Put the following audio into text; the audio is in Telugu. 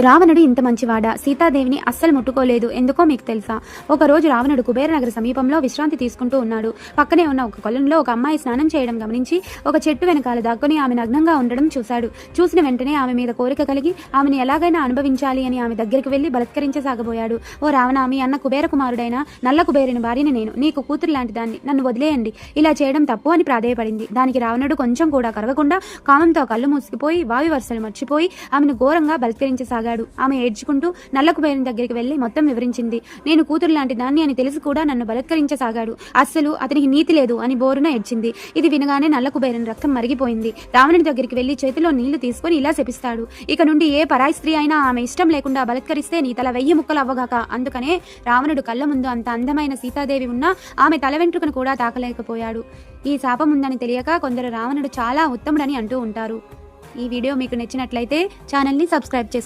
రావణుడు ఇంత మంచివాడా? సీతాదేవిని అస్సలు ముట్టుకోలేదు. ఎందుకో మీకు తెలుసా? ఒక రోజు రావణుడు కుబేరనగర సమీపంలో విశ్రాంతి తీసుకుంటూ ఉన్నాడు. పక్కనే ఉన్న ఒక కొలంలో ఒక అమ్మాయి స్నానం చేయడం గమనించి ఒక చెట్టు వెనకాల దాక్కుని ఆమె నగ్నంగా ఉండడం చూశాడు. చూసిన వెంటనే ఆమె మీద కోరిక కలిగి ఆమెను ఎలాగైనా అనుభవించాలి అని ఆమె దగ్గరికి వెళ్ళి బలత్కరించసాగబోయాడు. ఓ రావణ మీ అన్న కుబేర కుమారుడైన నల్ల కుబేరుని భార్యని నేను. నీకు కూతురు లాంటి దాన్ని నన్ను వదిలేయండి. ఇలా చేయడం తప్పు అని ప్రాధేయపడింది. దానికి రావణుడు కొంచెం కూడా కరవకుండా కామంతో కళ్ళు మూసుకుపోయి వావి వరుసలు మర్చిపోయి ఆమెను ఘోరంగా బలత్కరించసాగాడు. ఆమె ఏడ్చుకుంటూ నల్ల కుబేరుని దగ్గరికి వెళ్ళి మొత్తం వివరించింది. నేను కూతురు లాంటి దాన్ని అని తెలిసి కూడా నన్ను బలత్కరించసాగాడు. అస్సలు అతనికి నీతి లేదు అని బోరున ఏడ్చింది. ఇది వినగానే నల్ల కుబేరుని రక్తం మరిగిపోయింది. రావణుడి దగ్గరికి వెళ్ళి చేతిలో నీళ్ళు తీసుకొని ఇలా శపిస్తాడు. ఇక నుండి ఏ పరాయి స్త్రీ అయినా ఆమె ఇష్టం లేకుండా బలత్కరిస్తే నీ తల వెయ్యి ముక్కలు అవ్వగాక. అందుకనే రావణుడు కళ్ళ ముందు అంత అందమైన సీతాదేవి ఉన్నా ఆమె తల వెంట్రుకను కూడా తాకలేకపోయాడు. ఈ శాపం ఉందని తెలియక కొందరు రావణుడు చాలా ఉత్తముడని అంటూ ఉంటారు. ఈ వీడియో మీకు నచ్చినట్లయితే ఛానల్ని సబ్స్క్రైబ్ చేసుకోండి